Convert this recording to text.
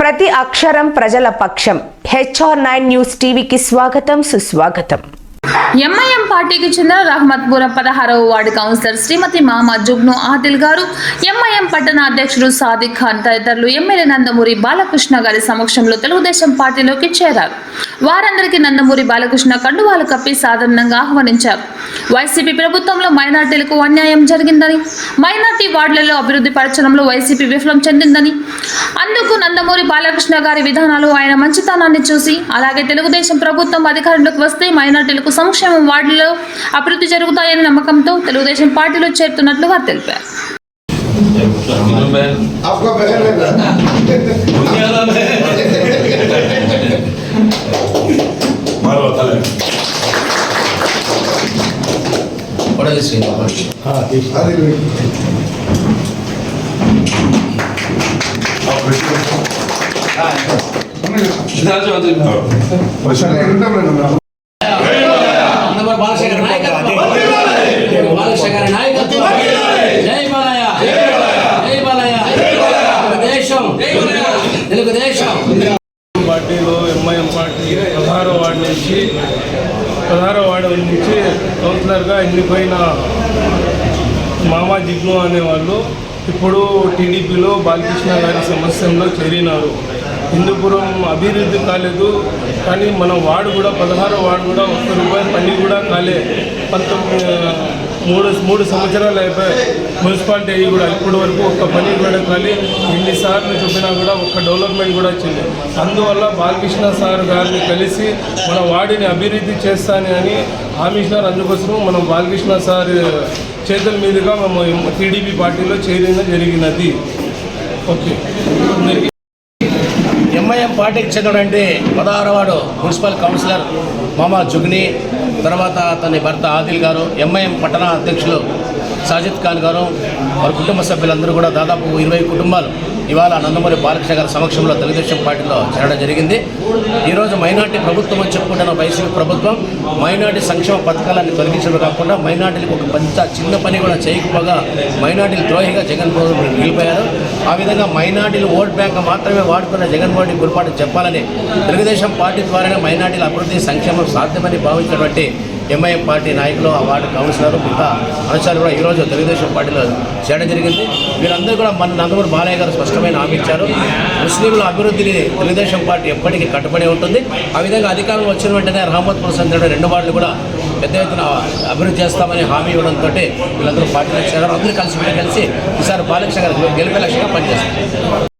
ప్రతి అక్షరం ప్రజల పక్షం. హెచ్ఆర్ నైన్ న్యూస్ టీవీకి స్వాగతం సుస్వాగతం. ఎంఐఎం పార్టీకి చెందిన రహమత్పురం పదహారవ వార్డు కౌన్సిలర్ శ్రీమతి మామా జుగ్ను ఆదిల్ గారు ఎంఐఎం పట్టణ అధ్యక్షుడు సాదిక్ ఖాన్ తదితరులు ఎమ్మెల్యే నందమూరి బాలకృష్ణ గారి సమక్షంలో తెలుగుదేశం పార్టీలోకి చేరారు. వారందరికీ నందమూరి బాలకృష్ణ కండువాలు కప్పి సాధారణంగా ఆహ్వానించారు. వైసీపీ ప్రభుత్వంలో మైనార్టీలకు అన్యాయం జరిగిందని మైనార్టీ వార్డులలో అభివృద్ధి పరచడంలో వైసీపీ విఫలం చెందిందని. అందుకు నందమూరి బాలకృష్ణ గారి విధానాలు ఆయన మంచితనాన్ని చూసి అలాగే తెలుగుదేశం ప్రభుత్వం అధికారంలోకి వస్తే మైనార్టీలకు సంక్షేమం వార్డులో అభివృద్ధి జరుగుతాయనే నమ్మకంతో తెలుగుదేశం పార్టీలో చేరుతున్నట్లు వారు తెలిపారు. కొడలి శ్రీనివాస్ अरे నందమూరి బాలశేఖర్ నాయకత్వం బాలశేఖర్ నాయకత్వం జై బాలయ్య జై బాలయ్య తెలుగుదేశం తెలుగుదేశం పార్టీలో ఎంఐఎం పార్టీ పదహారో వార్డు నుంచి పదహారో వార్డు నుంచి కౌన్సిలర్గా ఎన్నిపోయిన మామా జిగ్ను అనేవాళ్ళు ఇప్పుడు టీడీపీలో బాలకృష్ణ గారి సమస్యలో చేరినారు. హిందూపురం అభివృద్ధి కాలేదు కానీ మన వార్డు కూడా పదహారో వార్డు కూడా ఒక్క రూపాయి పని కూడా కాలే. పంతొమ్మిది మూడు మూడు సంవత్సరాలు అయిపోయాయి. మున్సిపాలిటీ అయ్యి కూడా ఇప్పటి వరకు ఒక్క పని కూడా కానీ ఎన్నిసార్లు చెప్పినా కూడా ఒక్క డెవలప్మెంట్ కూడా వచ్చింది. అందువల్ల బాలకృష్ణ సార్ గారిని కలిసి మన వాడిని అభివృద్ధి చేస్తానని అని హామీ ఇచ్చినారు అందుకోసం మనం బాలకృష్ణ సార్ చేతుల మీదుగా మేము టీడీపీ పార్టీలో చేరిన జరిగినది. ఓకే. ఎంఐఎం పార్టీకి అంటే పదహారవాడు మున్సిపల్ కౌన్సిలర్ మామా జుగ్ని తర్వాత అతని భర్త ఆదిల్ గారు ఎంఐఎం పట్టణ అధ్యక్షులు సాజిద్ ఖాన్ గారు వారి కుటుంబ సభ్యులందరూ కూడా దాదాపు ఇరవై కుటుంబాలు ఇవాళ నందమూరి బాలకృష్ణ గారి సమక్షంలో తెలుగుదేశం పార్టీలో చేరడం జరిగింది. ఈరోజు మైనార్టీ ప్రభుత్వం అని చెప్పుకుంటున్న వైసీపీ ప్రభుత్వం మైనార్టీ సంక్షేమ పథకాలను తొలగించడం కాకుండా మైనార్టీలకు ఒక పెద్ద చిన్న పని కూడా చేయకపోగా మైనార్టీలు ద్రోహిగా జగన్మోహన్ రెడ్డి నిలిపోయారు. ఆ విధంగా మైనార్టీలు ఓట్ బ్యాంక్ మాత్రమే వాడుకున్న జగన్మోహన్ రెడ్డి గురిపాటు చెప్పాలని తెలుగుదేశం పార్టీ ద్వారానే మైనార్టీల అభివృద్ధి సంక్షేమం సాధ్యమని భావించినటువంటి ఎంఐఎం పార్టీ నాయకులు ఆ వార్డు కౌన్సిలర్ మిగతా అనుచరులు కూడా ఈరోజు తెలుగుదేశం పార్టీలో చేయడం జరిగింది. వీరందరూ కూడా మన నందమూరి బాలయ్య గారు స్పష్టమైన హామీ ఇచ్చారు. ముస్లింల అభివృద్ధిని తెలుగుదేశం పార్టీ ఎప్పటికీ కట్టుబడి ఉంటుంది. ఆ విధంగా అధికారం వచ్చిన వెంటనే రహమత్పురం సంఘటన రెండు వార్డులు కూడా పెద్ద ఎత్తున అభివృద్ధి చేస్తామని హామీ ఇవ్వడంతో వీళ్ళందరూ పార్టీలో చేరారు. అందరూ కలిసి కలిసి ఈసారి బాలకృష్ణ గారు గెలిపే లక్ష్యంగా పనిచేస్తారు